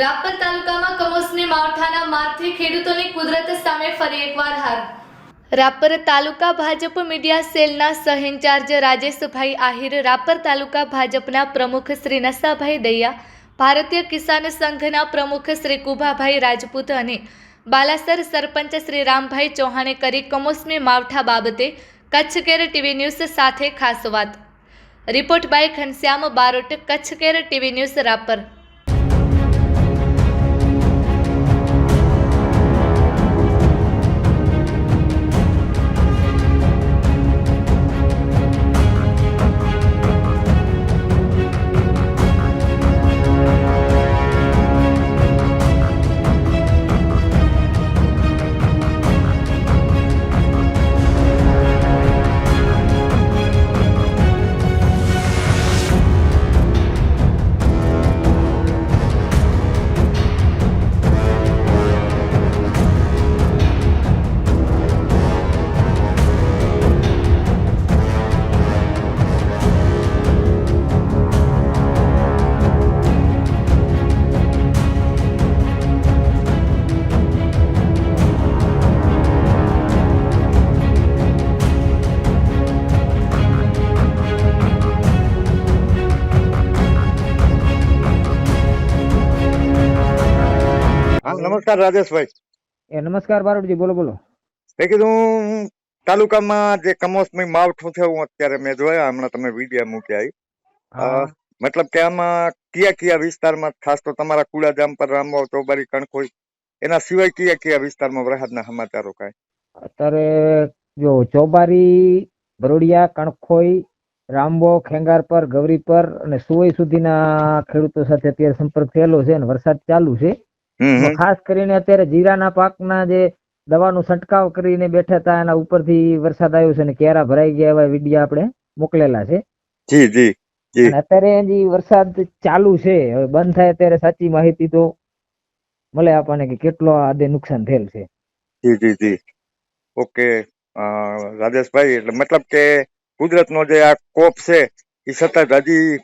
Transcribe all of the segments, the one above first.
રાપર તાલુકામાં કમોસમી માવઠાના મારથી ખેડૂતોની કુદરત સામે ફરી એકવાર હાર. રાપર તાલુકા ભાજપ મીડિયા સેલના સહ ઇન્ચાર્જ રાજેશભાઈ આહિર, રાપર તાલુકા ભાજપના પ્રમુખ શ્રી નસાભાઈ દૈયા, ભારતીય કિસાન સંઘના પ્રમુખ શ્રી કુભાભાઈ રાજપૂત અને બાલાસર સરપંચ શ્રી રામભાઈ ચૌહાણે કરી કમોસમી માવઠા બાબતે કચ્છ કેર ટીવી ન્યૂઝ સાથે ખાસ વાત. Report by Ghanshyam Barot Kutch care TV news Rapar. નમસ્કાર રાજેશભાઈ એ નમસ્કાર બારોટજી બોલો બોલો એ કીધું તાલુકામાં જે કમોસમી માવઠું થયું અત્યારે મેં જોયા હમણાં તમે વિડિયા મૂક્યા. મતલબ કે આમાં કયા કયા વિસ્તારમાં ખાસ તો તમારા કુડાજામ પર રામવાવ ચોબારી કણખોઈ એના સિવાય કયા કયા વિસ્તારમાં વરસાદના સમાચારો કાંઈ અત્યારે જો ચોબારી બરોડિયા કણખોઈ રામબો ગૌરી પર અને સુવઈ સુધીના ખેડૂતો સાથે અત્યારે સંપર્ક થયેલો છે અને વરસાદ ચાલુ છે. ખાસ કરીને અત્યારે જીરાના પાકના જે દવાનો છંટકાવ કરીને બેઠા હતા એના ઉપરથી વરસાદ આવ્યો છે અને કેરા ભરાઈ ગયા એવા વીડિયો આપણે મોકલેલા છે. જી જી. અત્યારે હજી વરસાદ ચાલુ છે હવે બંધ થાય ત્યારે સાચી માહિતી તો મળે આપણને કે કેટલો આદે નુકસાન થયેલ છે. જી જી જી. ઓકે. રાજેશભાઈ એટલે મતલબ કે કુદરતનો જે આ કોપ છે એ સતત હજી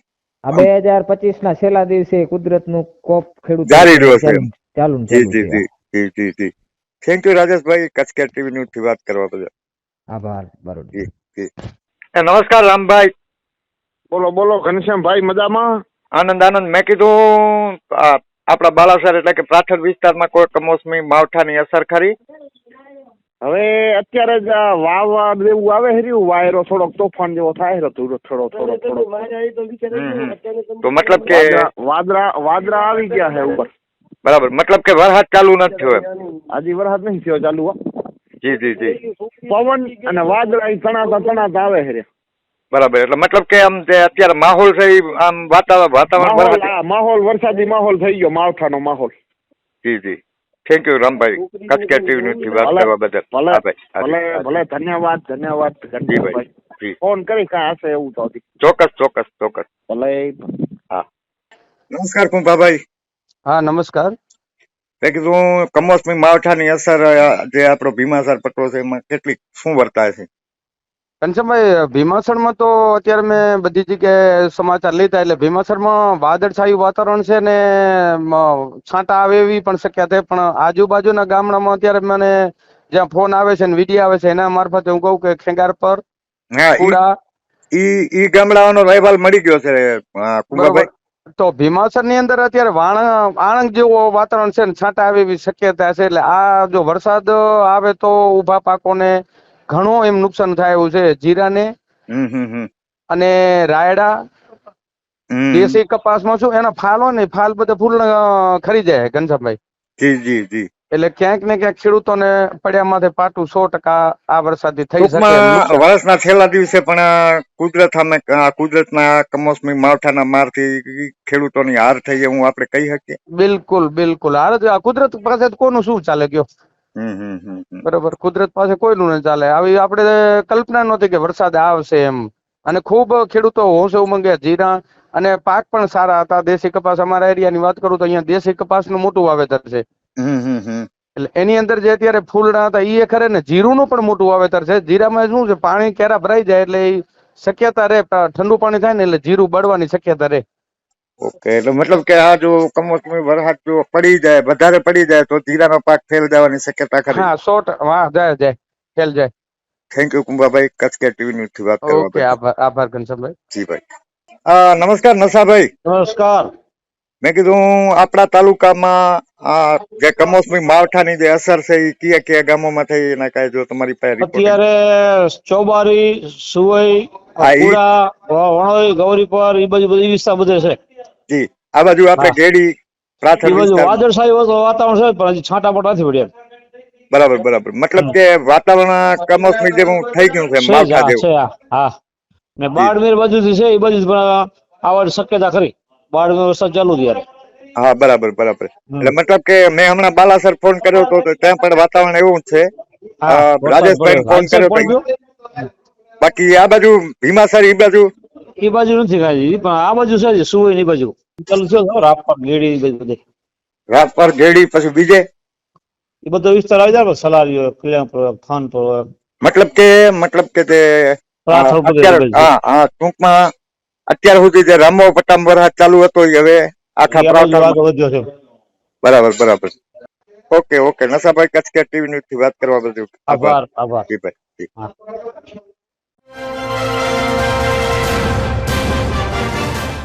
બે હજાર પચીસ ના છેલ્લા દિવસે કુદરતનું કોપ ખેડૂત જારી રહ્યો છે. ચાલુ જી જી જી જી જી જી. Thank you Rajeshbhai. Kutch TV ન્યૂઝથી વાત કરવા બદલ. આભાર બરોબર. જી. નમસ્કાર રામભાઈ. બોલો બોલો ઘનશ્યામભાઈ મજામાં? આનંદ આનંદ. મેં કીધું આપણા બાલાસર એટલે કે પ્રાથર વિસ્તારમાં કોઈ કમોસમી માવઠાની અસર ખરી? હવે અત્યારે જ વાવા જેવું આવે હર્યું વાયરો થોડોક તોફાન જેવો થાય છે થોડો થોડો થોડો થોડો. તો મતલબ કે વાદરા વાદળા વાદળા આવી ગયા છે ઉપર. બરાબર. મતલબ કે વરસાદ ચાલુ નથી થયો એમ. હજી વરસાદ નહીં થયો ચાલુ હો. જી જી જી. પવન અને વાદળા ઈ તણાતા તણાતા આવે છે બરાબર. એટલે મતલબ કે આમ જે અત્યારે માહોલ છે ઈ આમ વાતાવરણ વાતાવરણ માહોલ વરસાદી- આ માહોલ વરસાદી માહોલ થઈ ગયો માવઠાનો માહોલ. જી જી. Thank you Rambhai. Kutch care TV ન્યૂઝથી વાત ભલે, કરવા બદલ. ભલે હા ભાઈ. હા ભલે જી, હા ભલે. ધન્યવાદ ધન્યવાદ જી ભાઈ. ઘનશ્યામભાઈ જી. ફોન કરી કાંઈ હશે એવું તો હજી. ચોક્કસ ચોક્કસ ચોક્કસ. ભલે. નમસ્કાર કુંભાભાઈ હા નમસ્કાર. કીધું કમોસમી માવઠાની અસર જે આપણો ભીમાસર પટ્ટો છે એમાં કેટલી શું વર્તાય છે? ઘનશ્યામભાઈ ભીમાસરમાં તો અત્યારે મેં બધી જગ્યાએ સમાચાર લીધા એટલે ભીમાસરમાં વાદળછાયું વાતાવરણ છે ને છાંટા આવે એવી પણ શક્યતા છે પણ આજુબાજુના ગામડામાં અત્યારે મને જ્યાં ફોન આવે છે ને વીડિયો આવે છે એના મારફતે હું કહું કે ખેંગાર પર કુડા. ઈ ઈ ગામડાઓનો રહેવાલ મળી ગયો છે કુંભાભાઈ. તો ભીમાસરની અંદર અત્યારે વાણ આણંદ જેવું વાતાવરણ છે ને છાંટા આવે એવી શક્યતા છે એટલે આ જો વરસાદ આવે તો ઊભા પાકોને ઘણું એમ નુકસાન થાય એવું છે. જીરાને અને રાયડા. દેશી કપાસમાં શું એના ફાલ ને ફાલ બધા ફૂલ ખરી જાય ઘનશ્યામભાઈ જી જી જી. એટલે ક્યાંક ને ક્યાંક ખેડૂતોને પડ્યા માથે પાટું સો ટકા આ વરસાદથી થઈ શકે. વર્ષના છેલ્લા દિવસે પણ કુદરત અમે કુદરતના કમોસમી માવઠાના મારથી ખેડૂતોની હાર થઈ એવું આપણે કહી શકીએ. બિલકુલ બિલકુલ. હાર આ કુદરત પાસે કોનું શું ચાલે હમ. બરોબર કુદરત પાસે કોઈનું ન ચાલે. આવી આપણે કલ્પના નહોતી કે વરસાદ આવશે એમ. અને ખૂબ ખેડૂતો હોંશે ઉમંગે જીરા અને પાક પણ સારા હતા. દેશી કપાસ અમારા એરિયાની વાત કરું તો અહીંયા દેશી કપાસનું મોટું વાવેતર છે. એટલે એની અંદર જે અત્યારે ફૂલડા હતા એ ખરે ને જીરુંનું પણ મોટું વાવેતર છે. જીરામાં શું છે પાણી કેરા ભરાઈ જાય એટલે શક્યતા રહે ઠંડુ પાણી થાય ને એટલે જીરું બળવાની શક્યતા રહે. ઓકે એટલે મતલબ કે આ જો કમોસમી વરસાદ જો પડી જાય વધારે પડી જાય તો જીરાનો પાક ફેલ જવાની શક્યતા ખરી. હા સો હા જાય જાય ફેલ જાય. Thank you Kumbhabhai. કચકે ટીવી ન્યૂઝથી વાત કરવા ઓકે આભાર આભાર ઘનશ્યામભાઈ. જી ભાઈ. આ નમસ્કાર નસાભાઈ નમસ્કાર. મેં કીધું આપણા તાલુકામાં આ જે કમોસમી માવઠાની જે અસર છે એ કયા કયા ગામોમાં થઈ એના કાંઈ જો તમારી પાસે અત્યારે ચોબારી સુવઈ પુરા વણોઈ ગૌરીપર એ બાજુ બધી વિસ્તાર બધે છે. જી આ બાજુ આપણે. ગેડી પ્રાથમિક બાજુ વિસ્તારમાં. વાદળછાયું વાતાવરણ છે પણ હજી છાંટા મોટા નથી પડ્યા. બરાબર બરાબર. મતલબ કે વાતાવરણ કમોસમી જેવું થઈ ગયું છે માવઠા જેવું. છે હા, ને બાડમેર બાજુથી છે એ બાજુ પણ આવવાની શક્યતા ખરી. બાડમેર વરસાદ ચાલુ છે યાર હા બરાબર બરાબર. એટલે મતલબ કે મેં હમણાં બાલાસર ફોન કર્યો હતો તો ત્યાં પણ વાતાવરણ એવું જ છે. પડ્યો. ફોન કર્યો? બાકી આ બાજુ ભીમાસર એ બાજુ? એ બાજુ નથી ખાલી પણ આ બાજુ છે સુવઈ ની બાજુ. ચાલુ છે રાપર ગેડી બધે. રાપર ગેડી પછી બીજે? એ બધો વિસ્તાર આવી જાય સલારીઓ કલ્યાણપુર ખાનપુર. મતલબ કે મતલબ કે તે હા હા ટૂંકમાં અત્યાર સુધી જે રામો પટ્ટામ વરસાદ ચાલુ હતો એ હવે આખા પ્રાંતમાં વધ્યો છે બરાબર બરાબર. Okay okay. નસાભાઈ કચકે ટીવી ન્યૂઝથી વાત કરવા બદલ? આભાર આભાર. જી ભાઈ